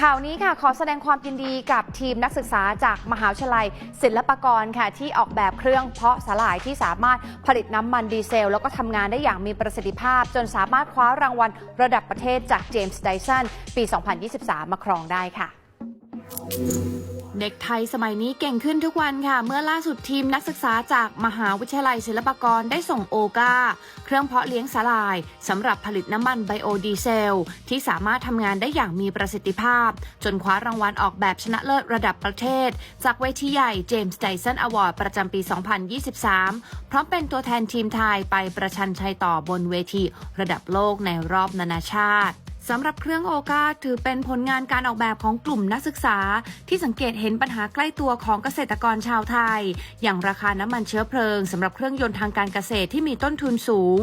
ข่าวนี้ค่ะขอแสดงความยินดีกับทีมนักศึกษาจากมหาวิทยาลัย ศิลปากรค่ะ ที่ออกแบบเครื่องเพาะสลายที่สามารถผลิตน้ำมันดีเซล แล้วก็ทำงานได้อย่างมีประสิทธิภาพ จนสามารถคว้ารางวัลระดับประเทศจากเจมส์ไดสันปี 2023 มาครองได้ค่ะ เด็กไทยสมัยนี้เก่งขึ้นทุกวันค่ะ เมื่อล่าสุดทีมนักศึกษาจากมหาวิทยาลัยศิลปากรได้ส่งโอกาเครื่องเพาะเลี้ยงสาลายสำหรับผลิตน้ำมันไบโอดีเซล ที่สามารถทำงานได้อย่างมีประสิทธิภาพ จนคว้ารางวัลออกแบบชนะเลิศระดับประเทศ จากเวทีใหญ่เจมส์ไดสันอวอร์ดประจำปี 2023 พร้อมเป็นตัวแทนทีมไทยไปประชันชัยต่อบนเวทีระดับโลกในรอบนานาชาติ สำหรับเครื่องโอกาถือเป็นผลงานการออกแบบของกลุ่มนักศึกษา ที่สังเกตเห็นปัญหาใกล้ตัวของเกษตรกรชาวไทย อย่างราคาน้ำมันเชื้อเพลิงสำหรับเครื่องยนต์ทางการเกษตรที่มีต้นทุนสูง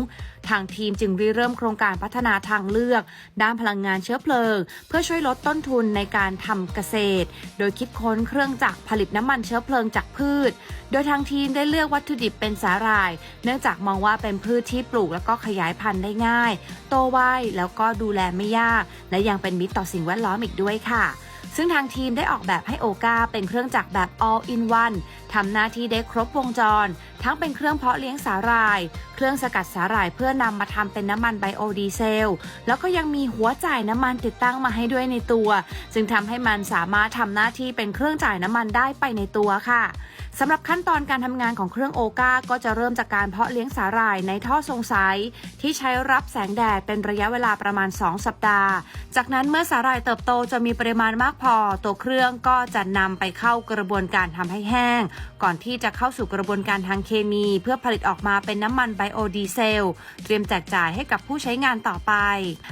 ทางทีมจึงริเริ่มโครงการพัฒนาทางเลือก ด้านพลังงานเชื้อเพลิง เพื่อช่วยลดต้นทุนในการทำเกษตร โดยคิดค้นเครื่องจักรผลิตน้ำมันเชื้อเพลิงจากพืช โดยทางทีมได้เลือกวัตถุดิบเป็นสาหร่าย เนื่องจากมองว่าเป็นพืชที่ปลูกแล้วก็ขยายพันธุ์ได้ง่าย โตไวแล้วก็ดูแลไม่ยาก และยังเป็นมิตรต่อสิ่งแวดล้อมอีกด้วยค่ะ ซึ่งทางทีมได้ออกแบบให้โอกาเป็นเครื่องจักรแบบ all in one ทำหน้าที่ได้ครบวงจรทั้งเป็นเครื่องเพาะเลี้ยงสาหร่าย เครื่องสกัดสาหร่ายเพื่อนำมาทำเป็นน้ำมันไบโอดีเซล แล้วก็ยังมีหัวจ่ายน้ำมันติดตั้งมาให้ด้วยในตัว จึงทำให้มันสามารถทำหน้าที่เป็นเครื่องจ่ายน้ำมันได้ไปในตัวค่ะสำหรับขั้นตอนการทำงานของเครื่องโอกาก็จะเริ่มจากการเพาะเลี้ยงสาหร่ายในท่อทรงไซที่ใช้รับแสงแดดเป็นระยะเวลาประมาณ 2 สัปดาห์ จากนั้นเมื่อสาหร่ายเติบโตจะมีปริมาณมากพอ ตัวเครื่องก็จะนำไปเข้ากระบวนการทำให้แห้ง ก่อนที่จะเข้าสู่กระบวนการทางเคมี เพื่อผลิตออกมาเป็นน้ำมันไบโอดีเซล เตรียมแจกจ่ายให้กับผู้ใช้งานต่อไป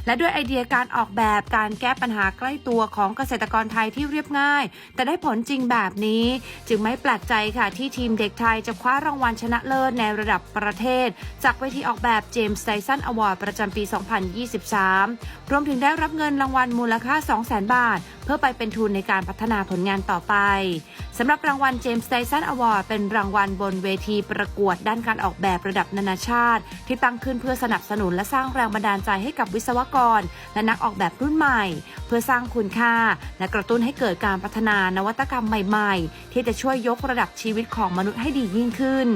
และด้วยไอเดียการออกแบบการแก้ปัญหาใกล้ตัวของเกษตรกรไทยที่เรียบง่าย แต่ได้ผลจริงแบบนี้ จึงไม่แปลกใจค่ะที่ทีมเด็กไทยจะคว้ารางวัลชนะเลิศในระดับประเทศ จากเวทีออกแบบเจมส์ไ y สันอวอร์ดประจำปี 2023 รวมถึงได้รับเงินรางวัลมูลค่า 200,000 บาท เพื่อไปเป็นทุนในการพัฒนาผลงานต่อไปสำหรับรางวัลเจมส์ไ y สันอวอร์ดเป็นรางวัลบนเวทีประกวดด้านการออกแบบระดับนานาชาติ ที่ตั้งขึ้นเพื่อสนับสนุนและสร้างแรงบันดาลใจให้กับวิศวกร และนักออกแบบรุ่นใหม่ เพื่อสร้างคุณค่า และกระตุ้นให้เกิดการพัฒนานวัตกรรมใหม่ ๆ ที่จะช่วยยกระดับชีวิตของมนุษย์ให้ดียิ่งขึ้น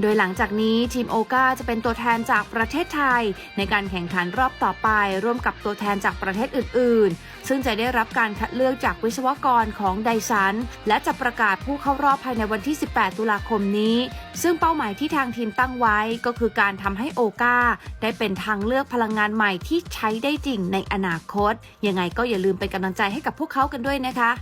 โดยหลังจากนี้ทีมโอกาจะเป็นตัวแทนจากประเทศไทย ในการแข่งขันรอบต่อไป ร่วมกับตัวแทนจากประเทศอื่น ๆ ซึ่งจะได้รับการคัดเลือกจากวิศวกรของไดซัน และจะประกาศผู้เข้ารอบภายในวันที่ 18 ตุลาคมนี้ ซึ่งเป้าหมายที่ทางทีมตั้งไว้ก็คือการทำให้โอกาได้เป็นทางเลือกพลังงานใหม่ที่ใช้ได้จริงในอนาคต ยังไงก็อย่าลืมเป็นกำลังใจให้กับพวกเขากันด้วยนะคะ